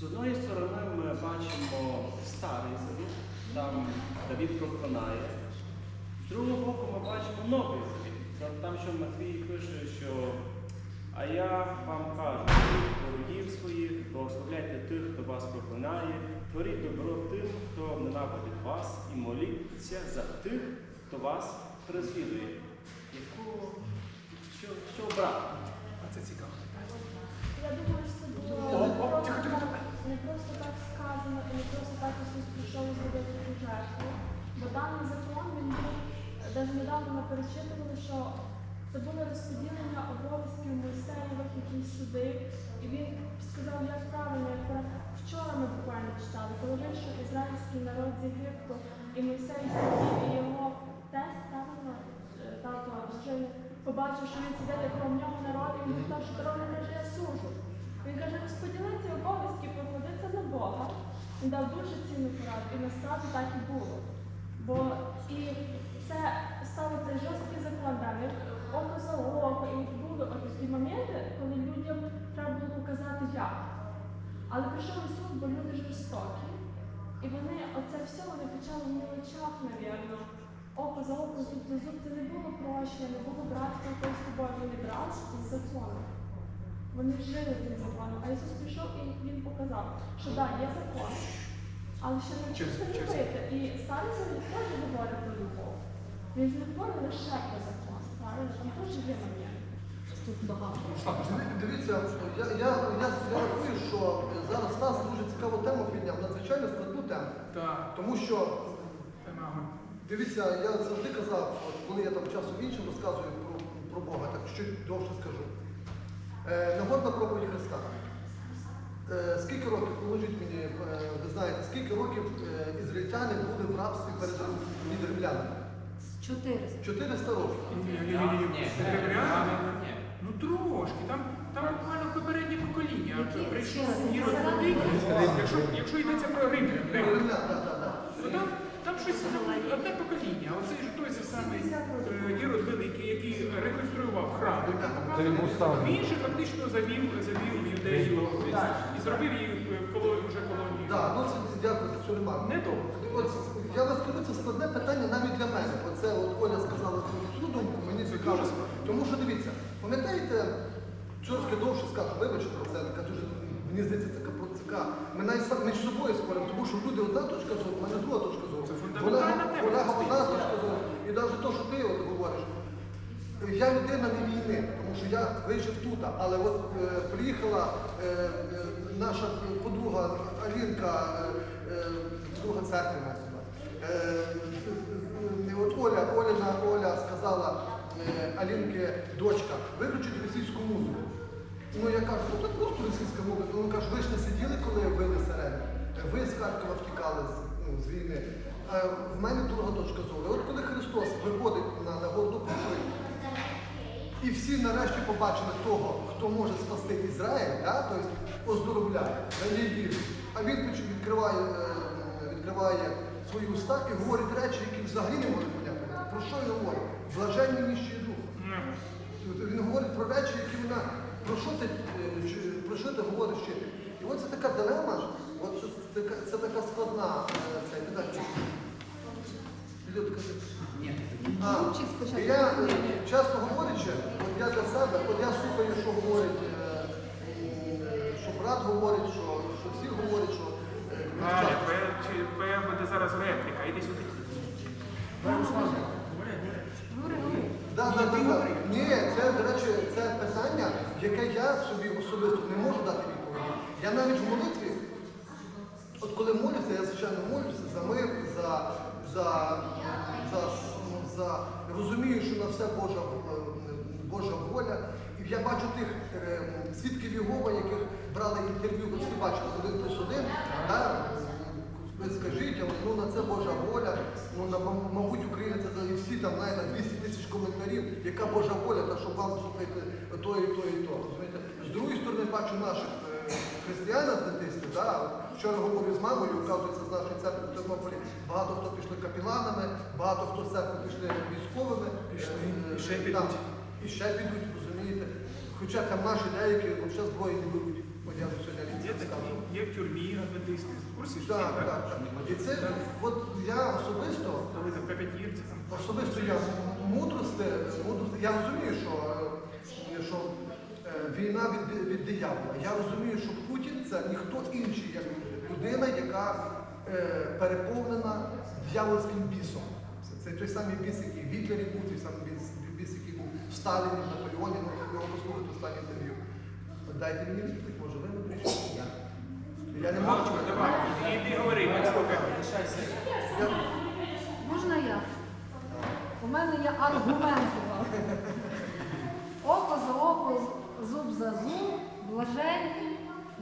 З одної сторони ми бачимо старий завіт, там Давід проклинає. З другого боку ми бачимо новий завіт. Там- що Матвій пише, що а я вам кажу, ворогів своїх, благословляйте тих, хто вас проклинає, творіть добро тим, хто ненавидить вас, і моліться за тих, хто вас переслідує. Яку що, що обрати? А це цікаво. Я думаю, що це було О, не о, просто тихо, тихо, так- не просто так сказано і не просто так Ісус прийшов зробити цю жертву. Бо даний закон він був, навіть недавно ми перечитували, що це було розподілення обов'язків Мойсеєвих, який судив. І він сказав, як правильно, як правильно. Вчора ми буквально читали, коли вийшов ізраїльський народ з Єгипту, і Мойсей сидів, і його тесть, правильно, е, тато побачив, що він сидить в нього народ, і він сказав, що корона каже, я сужу. Він каже, розподіли ці обов'язки, покладися на Бога. Він дав дуже цінну пораду, і насправді так і було. Бо і це стало цей жорсткий закон, да, око за око, і були такі моменти, коли людям треба було показати як. Але прийшов Ісус, бо люди жорстокі. І вони оце все вони почали в мілочах, навірно. Око за око, зуб за зуб. Це не було прощення, не було братського якогось тобою, вони братство з законом. Вони жили цим законом. А Ісус прийшов і Він показав, що так, є закон, але ще не Чесно, любити. І старий завіт теж говорить про любов. Він ж не говорить лише про закон, правильно? Там теж є момент. Слава, ж Дивіться, я, я, я, я рахую, що зараз нас дуже цікаву тему підняв, надзвичайно складну тему. Так, Тому що, дивіться, я завжди казав, от коли я там часом іншим розказую про, про Бога, так чуть довше скажу. Нагорна проповідь Христа. Скільки років, поможіть мені, е, ви знаєте, скільки років е, ізраїльтяни були в рабстві перед римлянами? 400. 400 років. Ні, Ну трошки, там, там буквально попереднє покоління. Зараз? якщо, йдеться про римлян, римлян, Римлян, так, так, так. то там щось одне покоління. Оцей ж той же самий е, Ірод Великий, який реконструював храм. Він же фактично завів, завів юдею і зробив її е, вже колонією. Так, ну це дякую цю ремарку. Не то. От я вас скажу, це складне питання навіть для мене. Оце от Оля сказала цю думку, мені цікаво. Тому що дивіться, пам'ятаєте, чорське довше скажу, вибачте про це, яка дуже мені здається така процика. Ми навіть між собою споримо, тому що люди одна точка зору, в мене друга точка Колега точка зору. І навіть те, що ти от говориш. Я людина не війни, тому що я вижив тут, але от е, приїхала е, е, наша подруга Алінка, е, е, друга церкви назва. Е, е, от Оля, Оляна Оля сказала е, Алінки, дочка, виключіть російську музику. Ну я кажу, ну це просто російська музика. Ну кажу, ви ж не сиділи, коли били сирени. Ви з Харкова втікали з, ну, з війни. А в мене друга точка зору. От коли Христос виходить на нагорну проповідь, і всі нарешті побачили того, хто може спасти Ізраїль, да? тобто оздоровляє, дає віру. А він відкриває, е, відкриває свої уста і говорить речі, які взагалі не можуть поняти. Про що він говорить? Блаженні ніщі дух. Він говорить про речі, які вона. Про що ти, е, про що ти говориш? І от це така дилема, от це, це така складна е, ця передача. Людка, ти- А, спочатку. і я, е, чесно говорячи, от я для себе, от я слухаю, що говорить, е, що брат говорить, що, що всі говорять, що е, Галя, дівчата. твоя, чи- твоя буде зараз репліка, іди сюди. Говори, говори. Да, да, да, да. Ні, це, до речі, це питання, яке я собі особисто не можу дати відповіді. Я навіть в молитві, от коли молюся, я звичайно молюся за мир, за, за, за, ну, за розумію, що на все Божа, е, Божа воля. І я бачу тих е, свідків Єгова, яких брали інтерв'ю, ви всі бачите, один плюс один. Да? Ви скажіть, а ну на це Божа воля, ну на мабуть, Україна це і всі там знаєте 200 тисяч коментарів, яка Божа воля, та щоб вам слухайте то і то і то. Розумієте? З другої сторони бачу наших е, християн адвентистів, да? вчора говорив з мамою, оказується, з нашої церкви в Тернополі багато хто пішли капіланами, багато хто з церкви пішли військовими. Пішли, Е, і ще підуть. І ще підуть. Хоча там наші деякі взагалі зброї не. От я сьогодні Є, такі, є в тюрмі адвентисти. В курсі Так, так, так. І це, от я особисто, Коли там п'ятірці особисто я мудрости, мудрости, я розумію, що, е, що е, війна від, від диявола. Я розумію, що Путін це ніхто інший, як людина, яка е, переповнена дьявольським бісом. Це, це той самий біс, який в Гітлері був, той самий біс, біс який був в Сталіні, в Наполеоні, його послухати останнє інтерв'ю. Дайте мені відповідь, може ви не прийшли. Я, я не можу. Давай, іди говори, ми слухаємо. Я, Можна я? У мене є аргументи. Око за око, зуб за зуб, блаженні,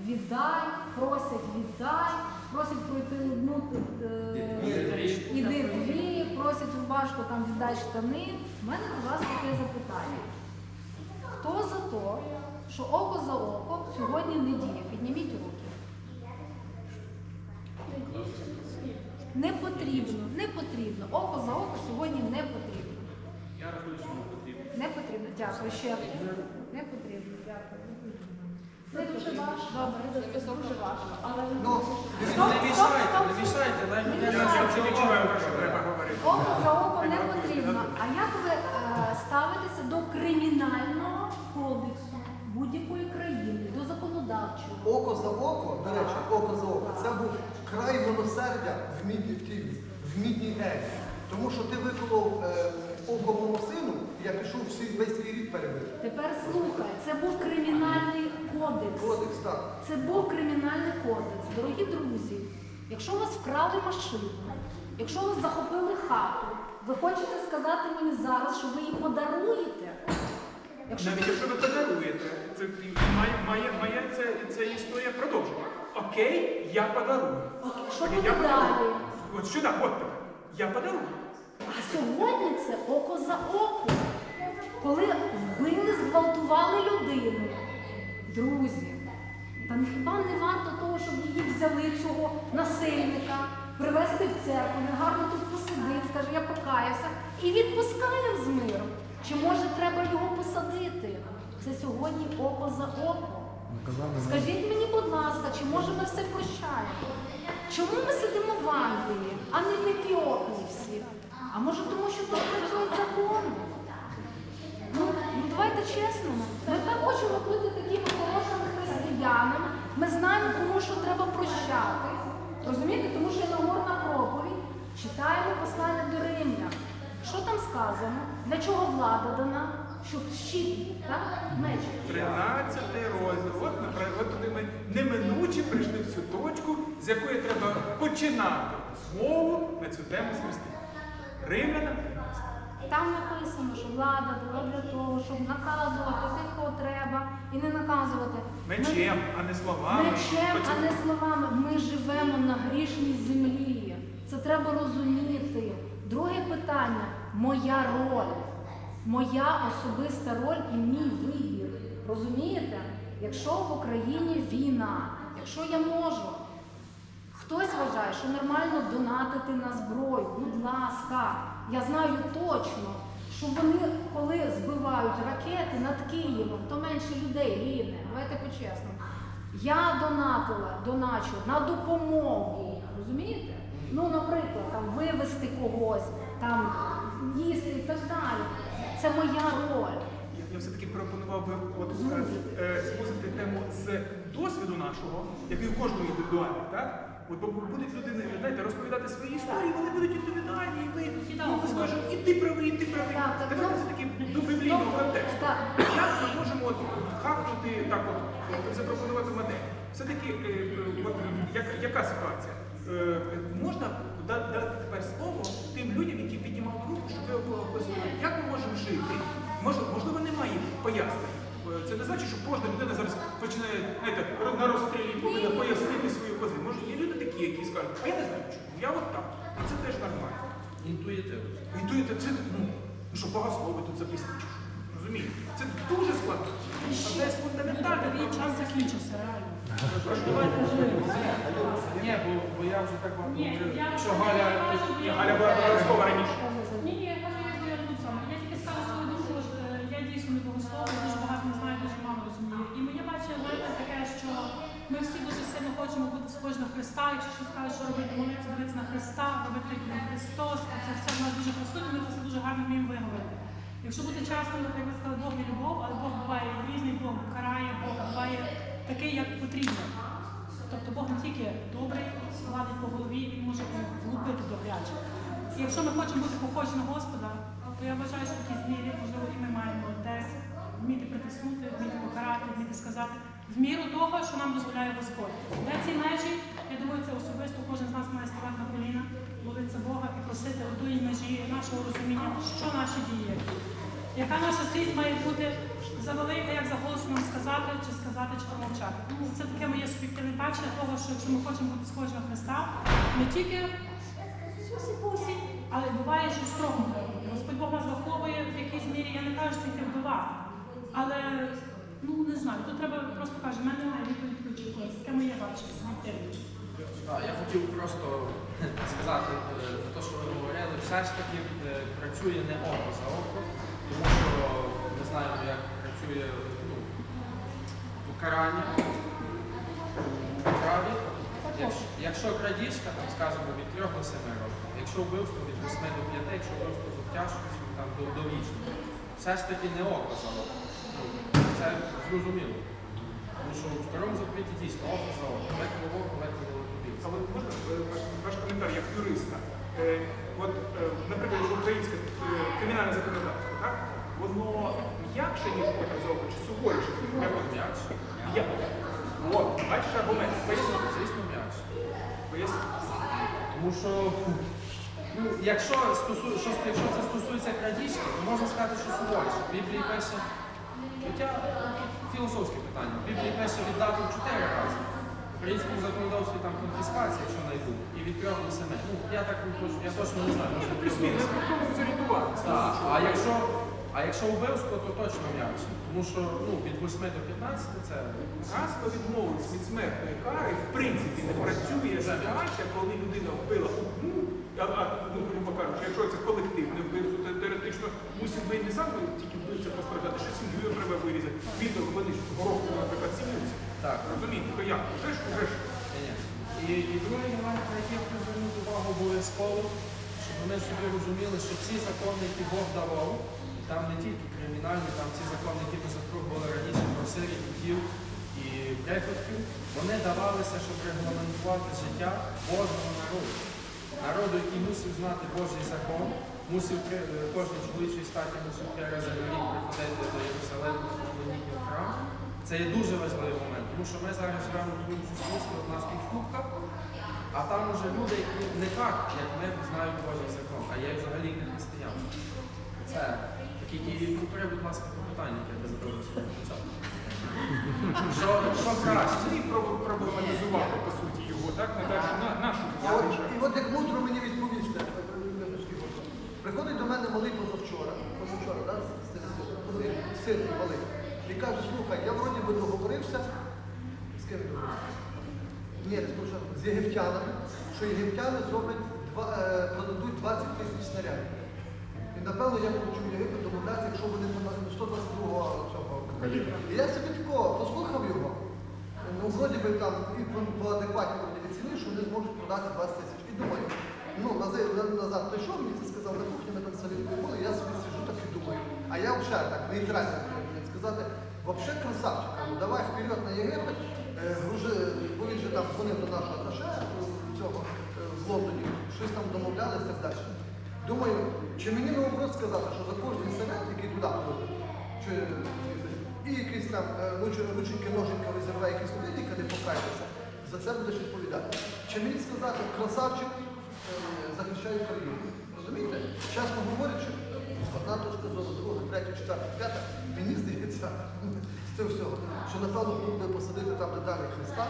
віддай, просять віддай, просять пройти одну іди дві, просять рубашку там віддай штани. У мене до вас таке запитання. Хто за те, що око за око сьогодні не діє? Підніміть руки. Не потрібно, не потрібно. Око за око сьогодні не потрібно. Я рахую, що не потрібно. Не потрібно. Дякую. Ще? Не потрібно. Дякую. Це дуже важко. Добре, це дуже важко. Але ну, Не мішайте, не мішайте, дай Я мене за око, до речі, око за око, це був край милосердя в мідній в тій, в мідній ері. Тому що ти виколов е, око мого сину, і я пішов всі, весь свій рік перебити. Тепер слухай, це був кримінальний кодекс. Кодекс, так. Це був кримінальний кодекс. Дорогі друзі, якщо у вас вкрали машину, якщо вас захопили хату, ви хочете сказати мені зараз, що ви її подаруєте? Якщо Навіть якщо ви подаруєте, це має, має, має це, це історія продовження. Окей, я подарую. Окей, що буде далі? От сюди, от тебе. Я подарую. А сьогодні це око за око. Коли вбили, зґвалтували людину. Друзі, та не хіба не варто того, щоб її взяли цього насильника, привезти в церкву, негарно тут посидить, скаже, я покаявся, і відпускаємо з миром. Чи може треба його посадити? Це сьогодні око за око. Скажіть мені, будь ласка, чи може ми все прощаємо? Чому ми сидимо в Англії, а не в Ефіопії всі? А може тому, що тут працюють закони? Ну, ну давайте чесно. Ми так хочемо бути такими хорошими християнами. Ми знаємо, кому що треба прощати. Розумієте? Тому що Нагорна проповідь читаємо послання до Римлян. Що там сказано? Для чого влада дана? Щоб щит, так? Меч. 13 розділ. От, наприклад, туди ми неминуче прийшли в цю точку, з якої треба починати змову на цю тему з Христом. Римлянам Там написано, що влада була для того, щоб наказувати тих, кого треба, і не наказувати. Мечем, а не словами. Мечем, а не словами. Ми живемо на грішній землі. Це треба розуміти. Друге питання моя роль, моя особиста роль і мій вибір. Розумієте? Якщо в Україні війна, якщо я можу, хтось вважає, що нормально донатити на зброю. Будь ласка, я знаю точно, що вони, коли збивають ракети над Києвом, то менше людей гине. Давайте по-чесному. Я донатила, доначу на допомогу. Розумієте? Ну, наприклад, там вивезти когось, там їсти і так далі. Це моя роль. Я, я все-таки пропонував би от, е, е, тему з досвіду нашого, який у кожного індивідуальний, так? От бо будуть люди, знаєте, розповідати свої історії, вони будуть відповідальні, і ми ну, скажемо, і ти правий, і ти правий. Так, так, Давайте ну, все-таки до біблійного контексту. так. Як ми можемо от, хакнути, так от, от, запропонувати модель? Все-таки, е, е, от, як, яка ситуація? Е, можна дати тепер слово тим людям, які піднімали руку, щоб ви описували, як ми можемо жити? Можливо, немає пояснень. Е, Це не значить, що кожна людина зараз починає знаєте, на розстрілі повинна пояснити свою позицію. Може, є люди такі, які скажуть, а я не знаю, чому, я от так. І це теж нормально. Інтуїтивно. Інтуїти, це ну, ну що богослови тут записані. Розумієте? Це дуже складно. Одне з фундаментальних. час закінчився, реально. Ні, бо, я вже так вам я що Галя кажу, я- Галя була слово раніше. Ні, ні, я кажу, я звернув саме. Я тільки скажу свою думку, я дійсно не богослов, дуже багато не знаю, дуже мало розумію. І моє бачення знаєте, таке, що ми всі дуже сильно хочемо бути схожі на Христа, якщо щось скаже, що робити, молитися, дивитися на Христа, робити на Христос, а це все в нас дуже присутнє, ми це все дуже гарно вміємо виговорити. Якщо бути чесним, то як ви сказали, Бог є любов, але Бог буває різний, Бог карає, Бог буває такий, як потрібно. Тобто Бог не тільки добрий, гладить по голові, він може влупити добряче. І якщо ми хочемо бути похожі на Господа, то я вважаю, що якійсь мірі, можливо, і ми маємо десь вміти притиснути, вміти покарати, вміти сказати, в міру того, що нам дозволяє Господь. Де ці межі, я думаю, це особисто кожен з нас має ставати на коліна, молитися Бога і просити одної межі нашого розуміння, що наші дії. Яка наша свість має бути завелика, як за голосом сказати, чи сказати, чи промовчати. Ну, це таке моє суб'єктивне бачення того, що якщо ми хочемо бути схожі на Христа, не тільки сусі-пусі, але буває, що строго треба. Господь Бог нас виховує в якійсь мірі, я не кажу, що йти вбивати. Але ну не знаю, тут треба просто каже, в мене немає відповідь ключової. Це таке моє бачення, суб'єктивне. Я хотів просто сказати е, те, що ви говорили, все ж таки е, працює не око за око, тому що ми знаємо, як працює ну, покарання у праві. Якщо, якщо крадіжка, там, скажімо, від 3 до 7 років, якщо вбивство від 8 до 5, якщо вбивство з обтяжкою, там до, до вічного. Все ж таки не око за око. Ну, Це зрозуміло. Тому що в старому заповіті дійсно око за око, легко око, легко тобі. Але можна ваш коментар як юриста? Е, от, е, наприклад, українське е, кримінальне законодавство, так? Воно м'якше, ніж око, чи суворіше? М'якше. От, бачиш аргумент. Звісно, звісно, м'якше. Поясню. Тому що, ну, якщо, стосу, що, якщо це стосується крадіжки, то можна сказати, що суворіше. В Біблії пише, хоча філософське питання, в Біблії пише віддати в чотири рази. Українському законодавстві там конфіскація, якщо знайдуть, і від трьох до. Ну, я так не точно, я точно не знаю. може, Плюс-мінус, ми пробуємо зорієнтуватися. Так, а якщо, а якщо вбивство, то точно м'якше. Тому що ну, від 8 до 15 це Раз ви відмовились від смертної кари, в принципі, не працює ситуація, коли людина вбила одну, а, а ну, грубо кажучи, якщо це колективне вбивство, то теоретично мусить би не сам тільки вбивця постраждати, що сім'ю треба вирізати. Відео вони ж гороху, наприклад, сім'ються. Так. Розумієте, то як? Вже ж, вже ж. І, і другий момент, на який я хочу звернути увагу обов'язково, щоб вони собі розуміли, що ці закони, які Бог давав, там не тільки кримінальні, там ці закони, які ми запробували раніше про сирі, дітів і прихотків, вони давалися, щоб регламентувати життя Божого народу. Народу, який мусив знати Божий закон, мусив е, кожен чоловічий статі мусив три рази на рік приходити до Єрусалиму в храм. Це є дуже важливий момент, тому що ми зараз живемо в суспільстві, у нас тут кубка, а там уже люди, які не так, як ми знають Божий закон, а є взагалі не християни. Це такі і повтори, будь ласка, по питання, яке ви задали свого початку. Що, що краще? Ти проб- проблематизували, по суті, його, так? На, нашу А от, і от як мудро мені відповісти, приходить до мене малий позавчора, позавчора, з син малий, і каже, слухай, я вроді би договорився, з ким договорився? Ні, не скажу, з єгиптянами, що єгиптяни зроблять, е, продадуть 20 тисяч снарядів. І напевно я хочу в Єгипет домовлятися, якщо вони там 122-го цього. І я собі такого послухав його. Ну, вроді би там і по, адекватній ціні, що вони зможуть продати 20 тисяч. І думаю, ну назад, назад прийшов, мені це сказав на кухні, ми там солідкою були, я собі сижу так і думаю. А я вже так, нейтрально сказати, вообще красавчик, кажу, давай вперед на Єгипет, е, гружи, бо він же там дзвонив до нашого аташе цього е, в Лондоні, щось там домовлялися і так далі. Думаю, чи мені наоборот сказати, що за кожний селят, який туди ходить, і якийсь там е, руч- рученьки, ноженька визиває якийсь людинка, не покаятися, за це будеш відповідати. Чи мені сказати, красавчик захищає Україну? Розумієте? Чесно говорячи, одна точка зору, друга, третя, четверта, п'ята, мені здається, з цього всього, що напевно би посадити там деталі Христа,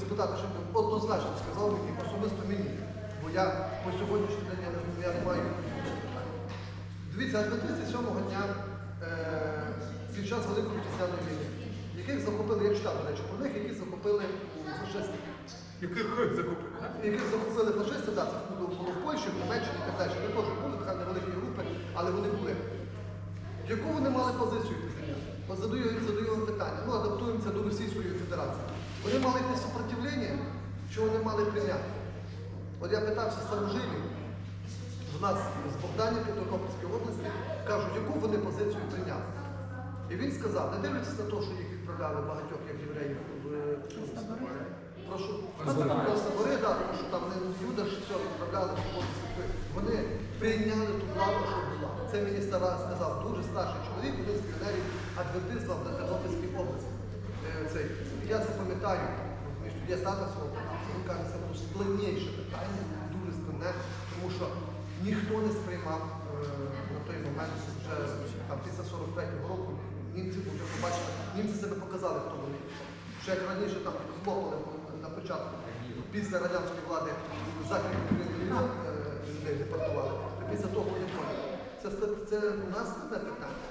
спитати, щоб він однозначно сказав мені, особисто мені. Бо я по сьогоднішній день я не, маю. Дивіться, адвентисти сьомого дня е, під час Великої Вітчизняної війни, яких захопили, я читав, до речі, про них, яких захопили фашисти. Яких закупили, так? Яких захопили фашисти, так, це було, в Польщі, в Німеччині і так далі. Вони теж були, така невеликі групи, але вони були. Яку вони мали позицію? От задаю, задаю вам питання. Ну, адаптуємося до Російської Федерації. Вони мали якесь супротивлення, що вони мали прийняти. От я питався старожилів, в нас з Богданівки Тернопільської області, кажуть, яку вони позицію прийняли. І він сказав, не дивлячись на те, що їх відправляли багатьох як євреїв в прошу концтабори, да, тому що там не люди ж все відправляли. Вони прийняли ту владу, що була. Це мені стара сказав дуже старший чоловік, один з піонерів адвентизму в Тернопільській області. Е, Цей. Я це пам'ятаю, що я стата свого він каже, це було складніше питання, дуже складне, тому що ніхто не сприймав е, на той момент, вже там після 43-го року німці побачили, німці себе показали, хто вони. Ще як раніше там хлопали початку, після радянської влади Україну е, людей депортували, то після того вони поняли. Це, це у нас складне питання.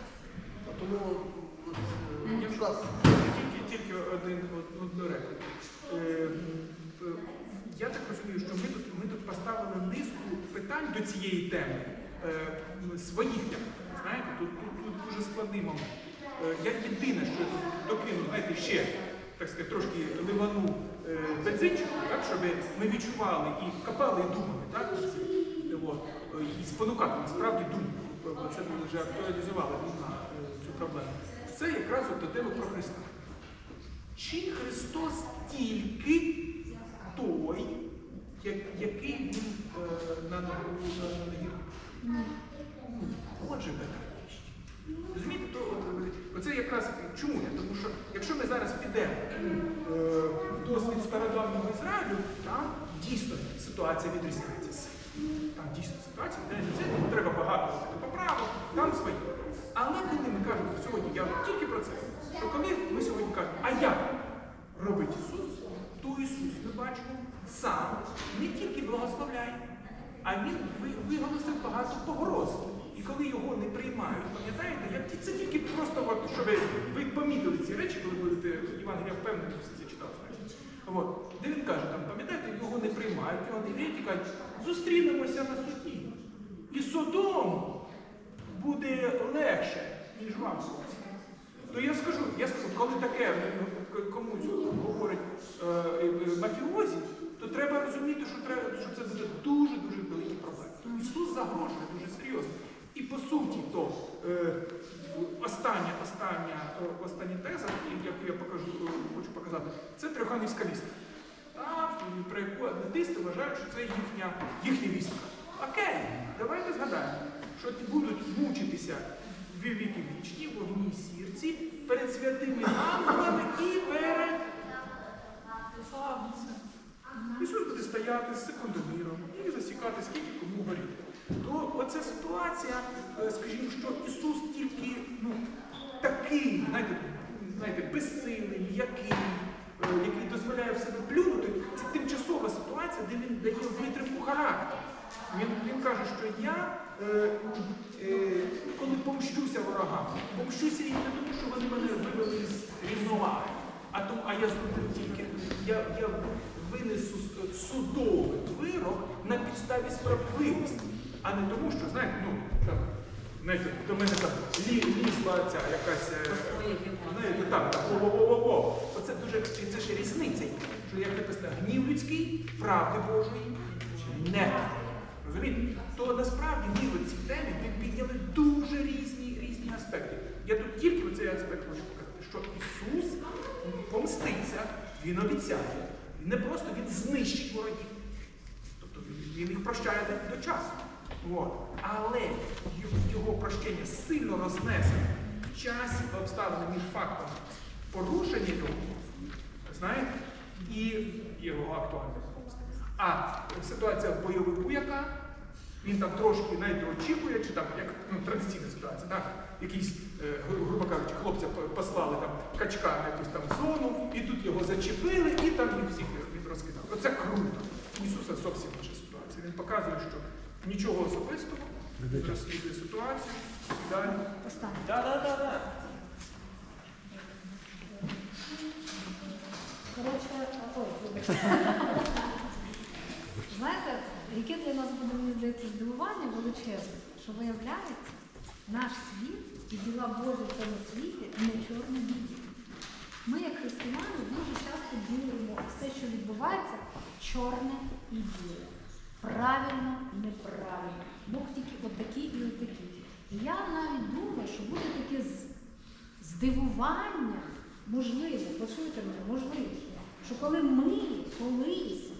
Тому от, е, нас тільки, тільки один, од- одну репліку. Е, е, Я так розумію, що ми тут, ми тут поставили низку питань до цієї теми е, своїх. Знаєте, тут, тут, тут дуже складний момент. Е, Я єдине, що докину, знаєте, ще так сказати, трошки ливану е, бензинчику, так, щоб ми відчували і копали і думали, так, е, е, і спонукати насправді думку. Це ми вже актуалізували на цю проблему. Це якраз от до про Христа. Чи Христос тільки той, який він е, на на? Отже, річ. Розумієте, то е, оце якраз чому я? Тому що якщо ми зараз ситуація відрізняється. Там дійсно ситуація сильно, Треба багато поправок, там свої. Але коли ми кажемо сьогодні, я тільки про це, що коли ми сьогодні кажемо, а як робить Ісус, то Ісус ми бачимо сам не тільки благословляє, а він виголосив багато погроз. І коли його не приймають, пам'ятаєте, як це тільки просто, щоб ви, помітили ці речі, коли будете Євангелія впевнені, що це читали. знаєте. От. Де він каже, там, пам'ятаєте, його не приймають, його не вірять і кажуть, зустрінемося на суді. І Содом буде легше, ніж вам. То я скажу, я скажу, коли таке ну, комусь говорить е, е, мафіозі, то треба розуміти, що, треба, що це буде дуже-дуже великі проблеми. Ісус загрожує дуже серйозно. І по суті, то е, остання, остання, е, остання теза, яку я покажу, е, хочу показати, це Триханівська вістка. Про яку адвентисти вважають, що це їхня, їхня вістка. Окей, давайте згадаємо, що будуть мучитися в віки вічні, в вогні сірці, перед святими ангелами і перед Ісус буде стояти з секундоміром і засікати, скільки кому горіти. То оця ситуація, е, скажімо, що Ісус тільки ну, такий, знаєте, знаєте, безсильний, м'який, е, який дозволяє в себе плюнути, це тимчасова ситуація, де він дає витримку характеру. Він, він каже, що я, е, е, коли помщуся ворогам, помщуся їм не тому, що вони мене вивели з рівноваги, а, тому, а я зроблю тільки, я, я винесу судовий вирок на підставі справедливості, а не тому, що, знаєте, ну, там, знаєте, до мене там лі, лізла ця якась, е, знаєте, там, там, во-во-во-во. Оце дуже, це ще різниця, є, що як написано, гнів людський, правди Божої не. Розумієте? То насправді ми в цій темі ми підняли дуже різні, різні аспекти. Я тут тільки про цей аспект хочу показати, що Ісус помститься, Він обіцяє. Не просто Він знищить ворогів. Тобто він- їх прощає до часу. От. Але його, прощення сильно рознесе в часі обставини між фактом порушення його, знаєте, і його актуальність. А ситуація в бойовику, яка він там трошки навіть очікує, чи там як ну, традиційна ситуація, так? якісь, е, грубо кажучи, хлопця послали там качка на якусь там зону, і тут його зачепили, і там їх всіх він розкидав. Оце круто. У Ісуса зовсім інша ситуація. Він показує, що нічого особистого, розслідує ситуацію далі. Поставь. Да, да, да, да. Коротше, ой, вибачте. Знаєте, яке для нас буде, мені здається, здивування величезне, що виявляється, наш світ і діла Божі в цьому світі не чорно-білі. Ми, як християни, дуже часто ділимо все, що відбувається, чорне і біле. Правильно, неправильно. Бог тільки отакі і отакі. І я навіть думаю, що буде таке здивування, можливо, почуйте мене, можливо, що коли ми колись